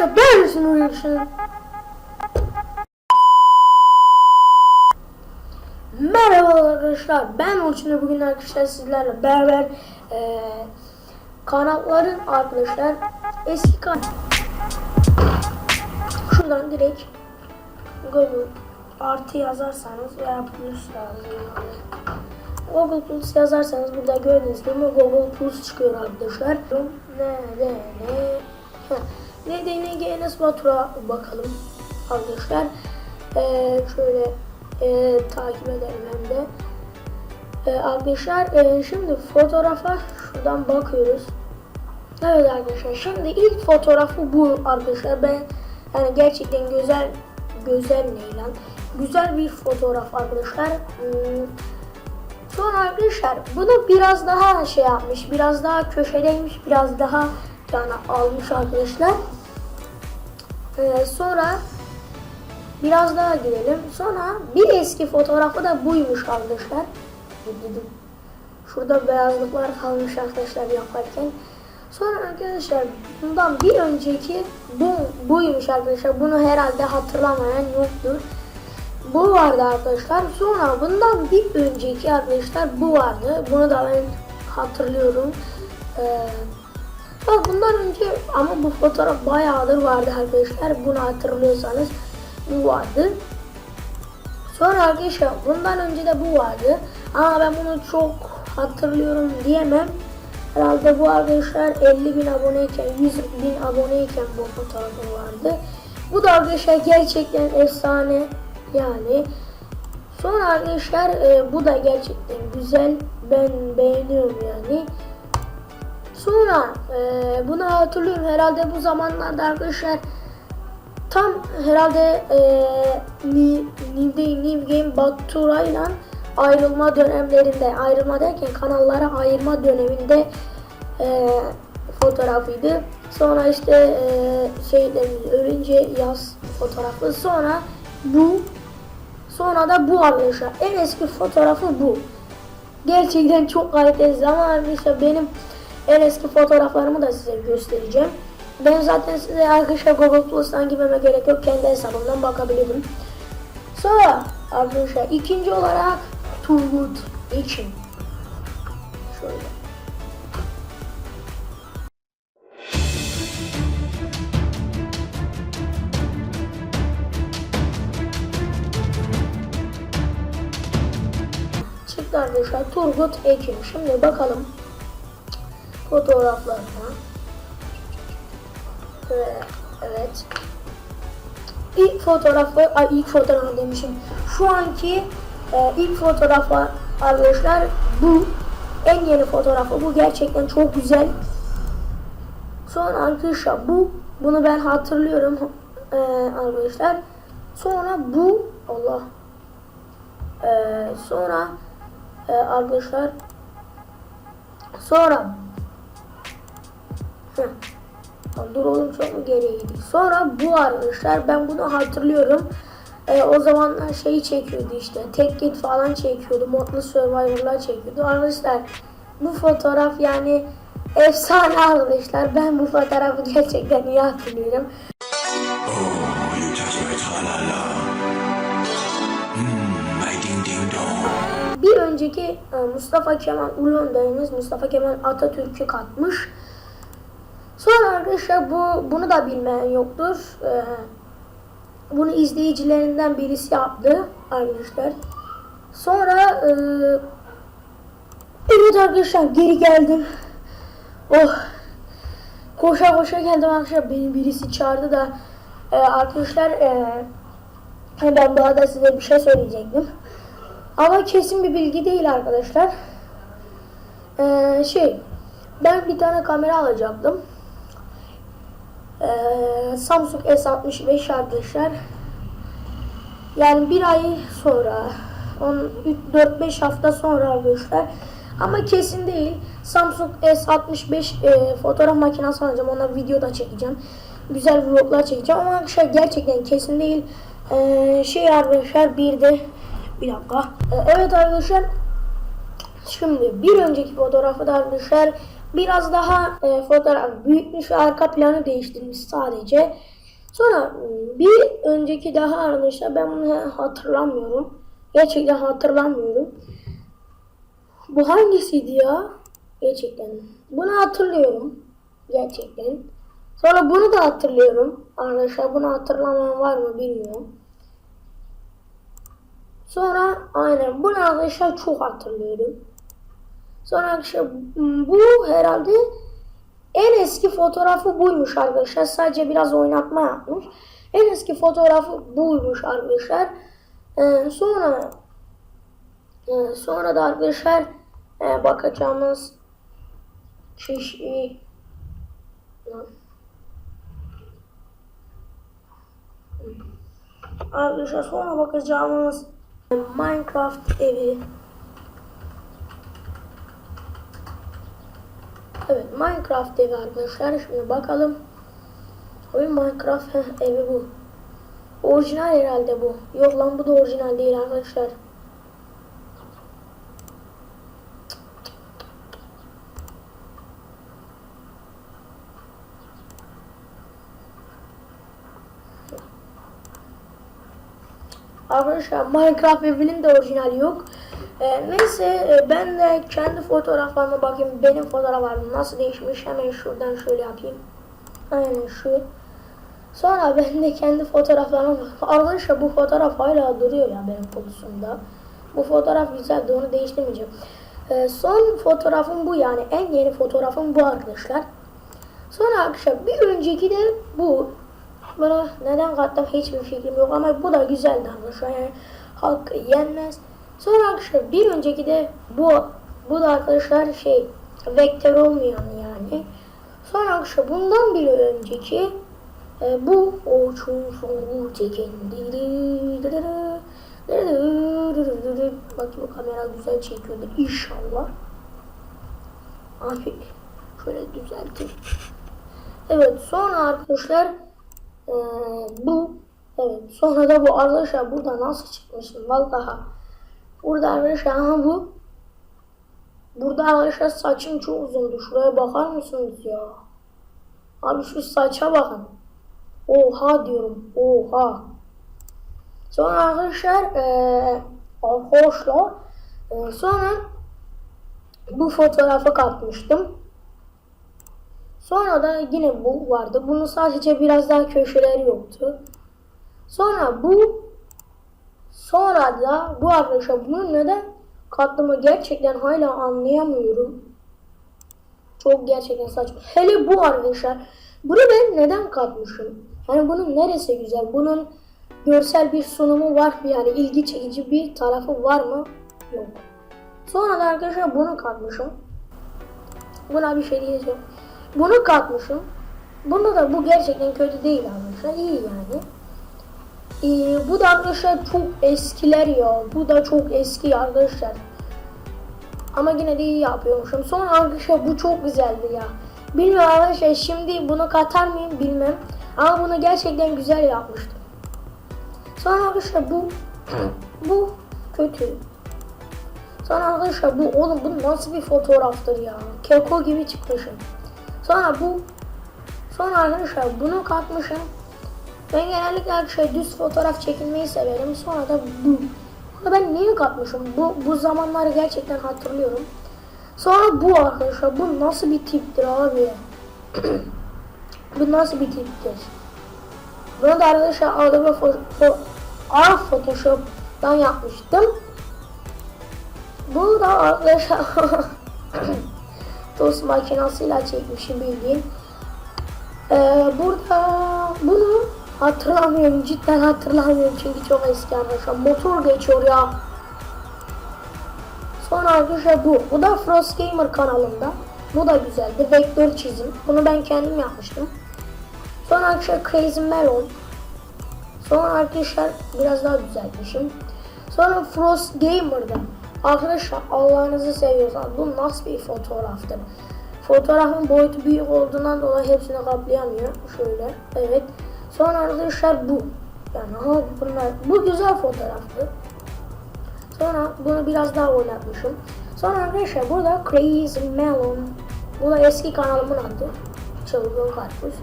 Arkadaşlar ben misin uyuyorsun? Merhaba arkadaşlar ben Orçun bugün arkadaşlar sizlerle beraber eee kanalların arkadaşlar eski kan şuradan direkt Google artı yazarsanız veya plus Google Plus yazarsanız burada gördüğünüz gibi Google Plus çıkıyor arkadaşlar. Ne ne ne Ne Enes Batur'a bakalım arkadaşlar. Ee, şöyle e, takip edelim hem de. Ee, arkadaşlar e, şimdi fotoğrafa şuradan bakıyoruz. Evet arkadaşlar şimdi ilk fotoğrafı bu arkadaşlar. Ben yani gerçekten güzel güzel ne lan? Güzel bir fotoğraf arkadaşlar. Hmm, Sonra arkadaşlar bunu biraz daha şey yapmış, biraz daha köşedeymiş, biraz daha yani almış arkadaşlar. Ee, sonra biraz daha gidelim. Sonra bir eski fotoğrafı da buymuş arkadaşlar. Şurada beyazlıklar kalmış arkadaşlar yaparken. Sonra arkadaşlar bundan bir önceki bu buymuş arkadaşlar. Bunu herhalde hatırlamayan yoktur. Bu vardı arkadaşlar. Sonra bundan bir önceki arkadaşlar bu vardı. Bunu da ben hatırlıyorum. Ee, ama bundan önce ama bu fotoğraf bayağıdır vardı arkadaşlar. Bunu hatırlıyorsanız bu vardı. Sonra arkadaşlar bundan önce de bu vardı. Ama ben bunu çok hatırlıyorum diyemem. Herhalde bu arkadaşlar 50 bin aboneyken 100 bin aboneyken bu fotoğrafı vardı. Bu da arkadaşlar gerçekten efsane. Yani sonra arkadaşlar e, bu da gerçekten güzel. Ben beğeniyorum yani. Sonra e, bunu hatırlıyorum herhalde bu zamanlarda arkadaşlar tam herhalde e, New, New, New Game Baturay'la ayrılma dönemlerinde ayrılma derken kanallara ayırma döneminde e, fotoğrafıydı. Sonra işte e, şeylerimiz ölünce yaz fotoğrafı. Sonra bu sonra da bu arkadaşlar. En eski fotoğrafı bu. Gerçekten çok kaliteli ama arkadaşlar benim en eski fotoğraflarımı da size göstereceğim. Ben zaten size arkadaşlar Google Plus'tan girmeme gerek yok. Kendi hesabımdan bakabilirim. Sonra arkadaşlar ikinci olarak Turgut için. Şöyle. Arkadaşlar Turgut Ekin. Şimdi bakalım fotoğraflarına. Ee, evet. İlk fotoğrafı, ay ilk fotoğrafı demişim. Şu anki e, ilk fotoğrafı arkadaşlar bu. En yeni fotoğrafı bu. Gerçekten çok güzel. Sonra arkadaşlar bu. Bunu ben hatırlıyorum e, arkadaşlar. Sonra bu. Allah. E, sonra e, arkadaşlar sonra Dur oğlum çok mu geriye gittik. Sonra bu arkadaşlar ben bunu hatırlıyorum. Ee, o zamanlar şeyi çekiyordu işte. Tek git falan çekiyordu. Modlu Survivor'lar çekiyordu. Arkadaşlar bu fotoğraf yani efsane arkadaşlar. Ben bu fotoğrafı gerçekten iyi hatırlıyorum. Bir önceki e, Mustafa Kemal Ulu Önderimiz Mustafa Kemal Atatürk'ü katmış. Arkadaşlar bu bunu da bilmeyen yoktur. Ee, bunu izleyicilerinden birisi yaptı arkadaşlar. Sonra e, evet arkadaşlar geri geldim. Oh koşa koşa geldim arkadaşlar beni birisi çağırdı da e, arkadaşlar e, ben daha da size bir şey söyleyecektim. Ama kesin bir bilgi değil arkadaşlar. Ee, şey ben bir tane kamera alacaktım. Ee, Samsung S65 arkadaşlar. Yani bir ay sonra 4-5 hafta sonra arkadaşlar. Ama kesin değil. Samsung S65 e, fotoğraf makinesi alacağım. Ona video da çekeceğim. Güzel vloglar çekeceğim. Ama arkadaşlar gerçekten kesin değil. Ee, şey arkadaşlar bir de bir dakika. Ee, evet arkadaşlar Şimdi bir önceki fotoğrafı da arkadaşlar biraz daha e, fotoğraf büyütmüş ve arka planı değiştirmiş sadece. Sonra e, bir önceki daha arkadaşlar ben bunu hatırlamıyorum. Gerçekten hatırlamıyorum. Bu hangisiydi ya? Gerçekten. Bunu hatırlıyorum. Gerçekten. Sonra bunu da hatırlıyorum. Arkadaşlar bunu hatırlamayan var mı bilmiyorum. Sonra aynen bunu arkadaşlar çok hatırlıyorum. Sonra arkadaşlar bu herhalde en eski fotoğrafı buymuş arkadaşlar. Sadece biraz oynatma yapmış. En eski fotoğrafı buymuş arkadaşlar. Ee, sonra e, sonra da arkadaşlar e, bakacağımız Lan. Arkadaşlar sonra bakacağımız Minecraft evi. Evet Minecraft evi arkadaşlar. Şimdi bakalım. Oyun Minecraft evi bu. Orijinal herhalde bu. Yok lan bu da orijinal değil arkadaşlar. Arkadaşlar Minecraft evinin de orijinali yok. Ee, neyse e, ben de kendi fotoğraflarıma bakayım. Benim fotoğraflarım nasıl değişmiş. Hemen şuradan şöyle yapayım. Aynen şu. Sonra ben de kendi fotoğraflarıma. Arkadaşlar bu fotoğraf hala duruyor ya benim fokusumda. Bu fotoğraf güzeldi onu değiştirmeyeceğim. Ee, son fotoğrafım bu yani. En yeni fotoğrafım bu arkadaşlar. Sonra arkadaşlar bir önceki de bu. Bunu neden kattım hiçbir fikrim yok ama bu da güzeldi arkadaşlar. Yani halk yenmez. Sonra arkadaşlar bir önceki de bu. Bu da arkadaşlar şey vektör olmayan yani. Sonra arkadaşlar bundan bir önceki e, bu o çoğu çeken Bak bu kamera güzel çekiyordu inşallah. Abi şöyle düzelteyim. Evet sonra arkadaşlar ee, bu evet sonra da bu arkadaşlar burada nasıl çıkmışım vallahi burada arkadaşlar aha bu. Burada arkadaşlar saçım çok uzundu. Şuraya bakar mısınız ya? Abi şu saça bakın. Oha diyorum oha. Sonra arkadaşlar ee, arkadaşlar ee, sonra bu fotoğrafı katmıştım Sonra da yine bu vardı. Bunun sadece biraz daha köşeleri yoktu. Sonra bu sonra da bu arkadaşlar bunun neden katlımı gerçekten hala anlayamıyorum. Çok gerçekten saçma. Hele bu arkadaşlar. Bunu ben neden katmışım? Yani bunun neresi güzel? Bunun görsel bir sunumu var mı? Yani ilgi çekici bir tarafı var mı? Yok. Sonra da arkadaşlar bunu katmışım. Buna bir şey diyeceğim. Bunu katmışım. Bunda da bu gerçekten kötü değil arkadaşlar. İyi yani. Ee, bu da arkadaşlar çok eskiler ya. Bu da çok eski arkadaşlar. Ama yine de iyi yapıyormuşum. Sonra arkadaşlar bu çok güzeldi ya. Bilmiyorum arkadaşlar şimdi bunu katar mıyım bilmem. Ama bunu gerçekten güzel yapmıştım. Sonra arkadaşlar bu bu kötü. Sonra arkadaşlar bu oğlum bu nasıl bir fotoğraftır ya. Keko gibi çıkmışım. Sonra bu sonra arkadaşlar bunu katmışım. Ben genellikle arkadaşlar düz fotoğraf çekilmeyi severim. Sonra da bu. Bunu ben niye katmışım? Bu, bu zamanları gerçekten hatırlıyorum. Sonra bu arkadaşlar. Bu nasıl bir tiptir abi? bu nasıl bir tiptir? Bunu da arkadaşlar Adobe Photoshop'tan yapmıştım. Bu da arkadaşlar tost makinasıyla çekmişim bildiğin. Ee, burada bunu hatırlamıyorum. Cidden hatırlamıyorum çünkü çok eski arkadaşlar. Motor geçiyor ya. Sonra arkadaşlar bu. Bu da Frost Gamer kanalında. Bu da güzeldi. Vektör çizim. Bunu ben kendim yapmıştım. Sonra arkadaşlar Crazy Melon. Sonra arkadaşlar biraz daha düzeltmişim. Sonra Frost Gamer'da. Arkadaşlar Allah'ınızı seviyorsanız bu nasıl bir fotoğraftır? Fotoğrafın boyutu büyük olduğundan dolayı hepsini kaplayamıyor. Şöyle. Evet. Sonra arkadaşlar bu. Yani ha bunlar bu güzel fotoğraftı. Sonra bunu biraz daha oynatmışım. Sonra arkadaşlar burada Crazy Melon Bu da eski kanalımın adı. Çılgın Karpuz.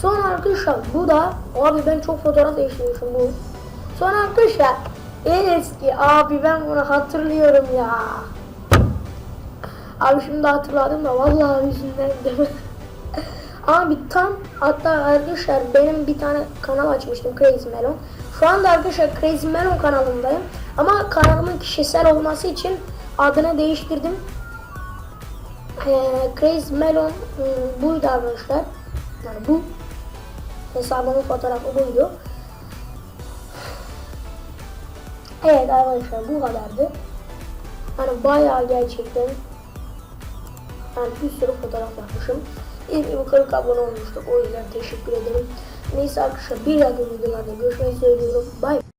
Sonra arkadaşlar bu da abi ben çok fotoğraf değiştirmişim bu. Sonra arkadaşlar en eski abi ben bunu hatırlıyorum ya. Abi şimdi hatırladım da vallahi yüzünden değil Abi tam hatta arkadaşlar benim bir tane kanal açmıştım Crazy Melon. Şu anda arkadaşlar Crazy Melon kanalındayım. Ama kanalımın kişisel olması için adını değiştirdim. Ee, Crazy Melon ım, buydu arkadaşlar. Yani bu hesabımın fotoğrafı buydu. Evet arkadaşlar bu kadardı. Hani bayağı gerçekten yani bir sürü fotoğraf yapmışım. İlk 40 abone olmuştuk. O yüzden teşekkür ederim. Neyse arkadaşlar bir dahaki videolarda görüşmeyi söylüyorum. Bye.